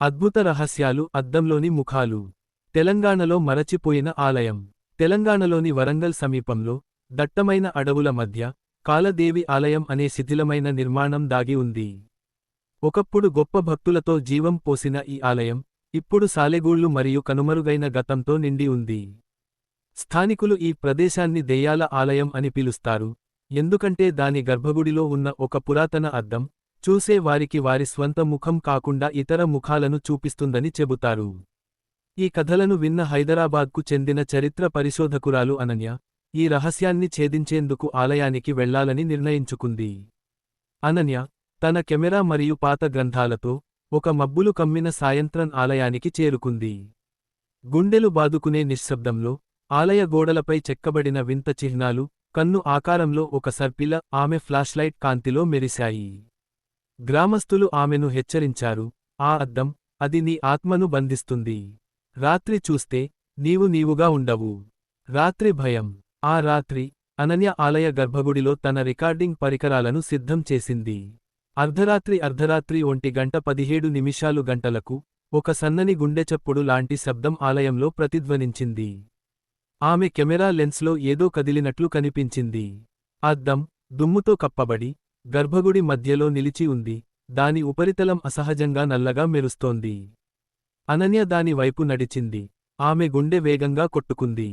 అద్భుత రహస్యాలు అద్దంలోని ముఖాలు. తెలంగాణలో మరచిపోయిన ఆలయం. తెలంగాణలోని వరంగల్ సమీపంలో దట్టమైన అడవుల మధ్య కాలదేవి ఆలయం అనే శిథిలమైన నిర్మాణం దాగి ఉంది. ఒకప్పుడు గొప్ప భక్తులతో జీవం పోసిన ఈ ఆలయం ఇప్పుడు సాలెగూళ్ళు మరియు కనుమరుగైన గతంతో నిండి ఉంది. స్థానికులు ఈ ప్రదేశాన్ని దెయ్యాల ఆలయం అని పిలుస్తారు. ఎందుకంటే దాని గర్భగుడిలో ఉన్న ఒక పురాతన అద్దం చూసే వారికి వారి స్వంత ముఖం కాకుండా ఇతర ముఖాలను చూపిస్తుందని చెబుతారు. ఈ కథలను విన్న హైదరాబాద్కు చెందిన చరిత్ర పరిశోధకురాలు అనన్య ఈ రహస్యాన్ని ఛేదించేందుకు ఆలయానికి వెళ్ళాలని నిర్ణయించుకుంది. అనన్య తన కెమెరా మరియు పాత గ్రంథాలతో ఒక మబ్బులు కమ్మిన సాయంత్రం ఆలయానికి చేరుకుంది. గుండెలు బాదుకునే నిశ్శబ్దంలో ఆలయ గోడలపై చెక్కబడిన వింత చిహ్నాలు కన్ను ఆకారంలో ఒక సర్పిల ఆమె ఫ్లాష్లైట్ కాంతిలో మెరిశాయి. గ్రామస్థులు ఆమెను హెచ్చరించారు. ఆ అద్దం అది నీ ఆత్మను బంధిస్తుంది. రాత్రి చూస్తే నీవు నీవుగా ఉండవు. రాత్రి భయం. ఆ రాత్రి అనన్య ఆలయ గర్భగుడిలో తన రికార్డింగ్ పరికరాలను సిద్ధం చేసింది. అర్ధరాత్రి అర్ధరాత్రి ఒంటి గంట పదిహేడు నిమిషాలు గంటలకు ఒక సన్నని గుండెచప్పుడు లాంటి శబ్దం ఆలయంలో ప్రతిధ్వనించింది. ఆమె కెమెరా లెన్స్లో ఏదో కదిలినట్లు కనిపించింది. అద్దం దుమ్ముతో కప్పబడి గర్భగుడి మధ్యలో నిలిచి ఉంది. దాని ఉపరితలం అసహజంగా నల్లగా మెరుస్తోంది. అనన్య దాని వైపు నడిచింది. ఆమె గుండె వేగంగా కొట్టుకుంది.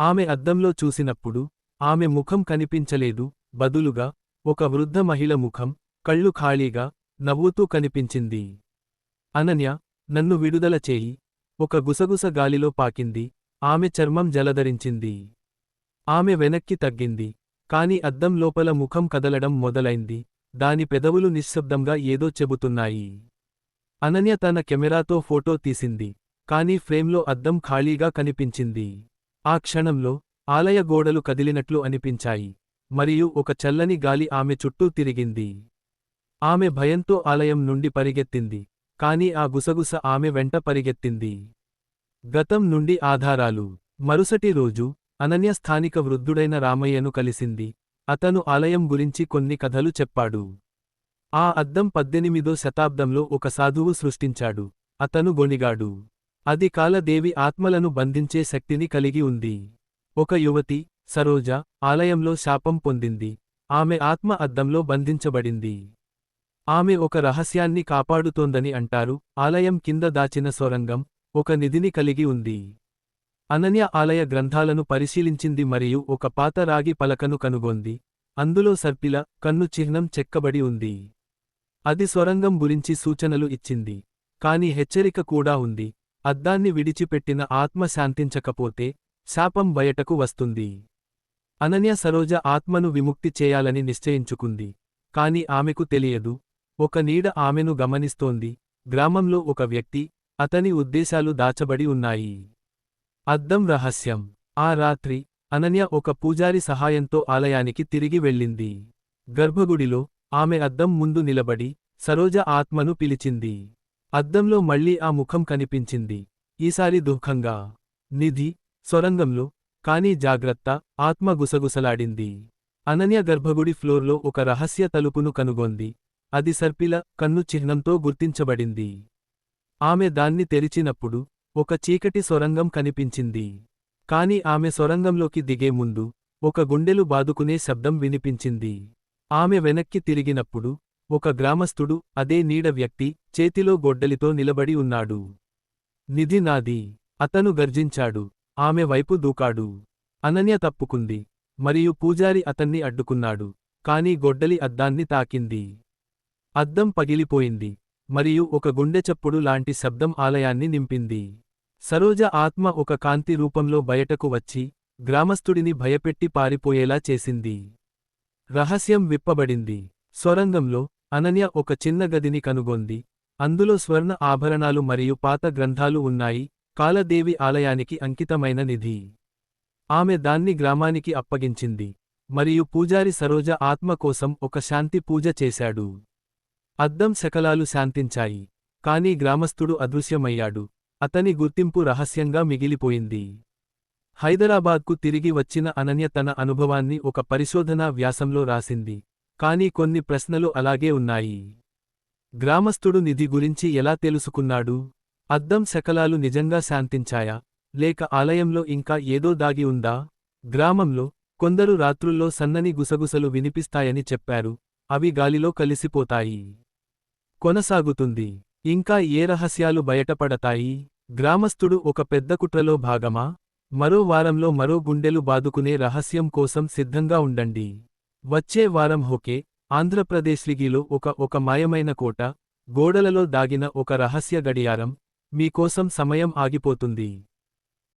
ఆమె అద్దంలో చూసినప్పుడు ఆమె ముఖం కనిపించలేదు. బదులుగా ఒక వృద్ధ మహిళ ముఖం కళ్ళు ఖాళీగా నవ్వుతూ కనిపించింది. అనన్య నన్ను విడుదల చేయి. ఒక గుసగుస గాలిలో పాకింది. ఆమె చర్మం జలధరించింది. ఆమె వెనక్కి తగ్గింది. కాని అద్దం లోపల ముఖం కదలడం మొదలైంది. దాని పెదవులు నిశ్శబ్దంగా ఏదో చెబుతున్నాయి. అనన్య తన కెమెరాతో ఫోటో తీసింది. కాని ఫ్రేమ్లో అద్దం ఖాళీగా కనిపించింది. ఆ క్షణంలో ఆలయ గోడలు కదిలినట్లు అనిపించాయి. మరియు ఒక చల్లని గాలి ఆమె చుట్టూ తిరిగింది. ఆమె భయంతో ఆలయం నుండి పరిగెత్తింది. కాని ఆ గుసగుస ఆమె వెంట పరిగెత్తింది. గతం నుండి ఆధారాలు. మరుసటి రోజు అనన్య స్థానిక వృద్ధుడైన రామయ్యను కలిసింది. అతను ఆలయం గురించి కొన్ని కథలు చెప్పాడు. ఆ అద్దం పద్దెనిమిదో శతాబ్దంలో ఒక సాధువు సృష్టించాడు. అతను గొణిగాడు. అది కాలదేవి ఆత్మలను బంధించే శక్తిని కలిగి ఉంది. ఒక యువతి సరోజ ఆలయంలో శాపం పొందింది. ఆమె ఆత్మ అద్దంలో బంధించబడింది. ఆమె ఒక రహస్యాన్ని కాపాడుతోందని అంటారు. ఆలయం కింద దాచిన సొరంగం ఒక నిధిని కలిగి ఉంది. అనన్య ఆలయ గ్రంథాలను పరిశీలించింది మరియు ఒక పాత రాగి పలకను కనుగొంది. అందులో సర్పిల కన్ను చిహ్నం చెక్కబడి ఉంది. అది స్వరంగం గురించి సూచనలు ఇచ్చింది. కాని హెచ్చరిక కూడా ఉంది. అద్దాన్ని విడిచిపెట్టిన ఆత్మ శాంతించకపోతే శాపం బయటకు వస్తుంది. అనన్య సరోజ ఆత్మను విముక్తి చేయాలని నిశ్చయించుకుంది. కాని ఆమెకు తెలియదు. ఒక నీడ ఆమెను గమనిస్తోంది. గ్రామంలో ఒక వ్యక్తి అతని ఉద్దేశాలు దాచబడి ఉన్నాయి. అద్దం రహస్యం. ఆ రాత్రి అనన్య ఒక పూజారి సహాయంతో ఆలయానికి తిరిగి వెళ్ళింది. గర్భగుడిలో ఆమె అద్దం ముందు నిలబడి సరోజ ఆత్మను పిలిచింది. అద్దంలో మళ్ళీ ఆ ముఖం కనిపించింది. ఈసారి దుఃఖంగా. నిధి సొరంగంలో కాని జాగ్రత్త ఆత్మ గుసగుసలాడింది. అనన్య గర్భగుడి ఫ్లోర్లో ఒక రహస్య తలుపును కనుగొంది. అది సర్పిల కన్ను చిహ్నంతో గుర్తించబడింది. ఆమె దాన్ని తెరిచినప్పుడు ఒక చీకటి సొరంగం కనిపించింది. కాని ఆమె సొరంగంలోకి దిగే ముందు ఒక గుండెలు బాదుకునే శబ్దం వినిపించింది. ఆమె వెనక్కి తిరిగినప్పుడు ఒక గ్రామస్థుడు అదే నీడ వ్యక్తి చేతిలో గొడ్డలితో నిలబడి ఉన్నాడు. నిధి నాది. అతను గర్జించాడు. ఆమె వైపు దూకాడు. అనన్య తప్పుకుంది. మరియు పూజారి అతన్ని అడ్డుకున్నాడు. కాని గొడ్డలి అద్దాన్ని తాకింది. అద్దం పగిలిపోయింది. మరియు ఒక గుండెచప్పుడు లాంటి శబ్దం ఆలయాన్ని నింపింది. సరోజ ఆత్మ ఒక కాంతి రూపంలో బయటకు వచ్చి గ్రామస్థుడిని భయపెట్టి పారిపోయేలా చేసింది. రహస్యం విప్పబడింది. సొరంగంలో అనన్య ఒక చిన్న గదిని కనుగొంది. అందులో స్వర్ణ ఆభరణాలు మరియు పాత గ్రంథాలు ఉన్నాయి. కాలదేవి ఆలయానికి అంకితమైన నిధి. ఆమె దాన్ని గ్రామానికి అప్పగించింది. మరియు పూజారి సరోజ ఆత్మ కోసం ఒక శాంతి పూజ చేశాడు. అద్దం శకలాలు శాంతించాయి. కాని గ్రామస్థుడు అదృశ్యమయ్యాడు. అతని గుర్తింపు రహస్యంగా మిగిలిపోయింది. హైదరాబాద్కు తిరిగి వచ్చిన అనన్య తన అనుభవాన్ని ఒక పరిశోధనా వ్యాసంలో రాసింది. కాని కొన్ని ప్రశ్నలు అలాగే ఉన్నాయి. గ్రామస్థుడు నిధి గురించి ఎలా తెలుసుకున్నాడు? అద్దం శకలాలు నిజంగా శాంతించాయా? లేక ఆలయంలో ఇంకా ఏదో దాగి ఉందా? గ్రామంలో కొందరు రాత్రుల్లో సన్నని గుసగుసలు వినిపిస్తాయని చెప్పారు. అవి గాలిలో కలిసిపోతాయి. కొనసాగుతుంది. ఇంకా ఏ రహస్యాలు బయటపడతాయి? గ్రామస్థుడు ఒక పెద్ద కుట్రలో భాగమా? మరో వారంలో మరో గుండెలు బాదుకునే రహస్యం కోసం సిద్ధంగా ఉండండి. వచ్చే వారం హోకే ఆంధ్రప్రదేశ్లిగిలో ఒక ఒక మాయమైన కోట గోడలలో దాగిన ఒక రహస్య గడియారం మీకోసం సమయం ఆగిపోతుంది.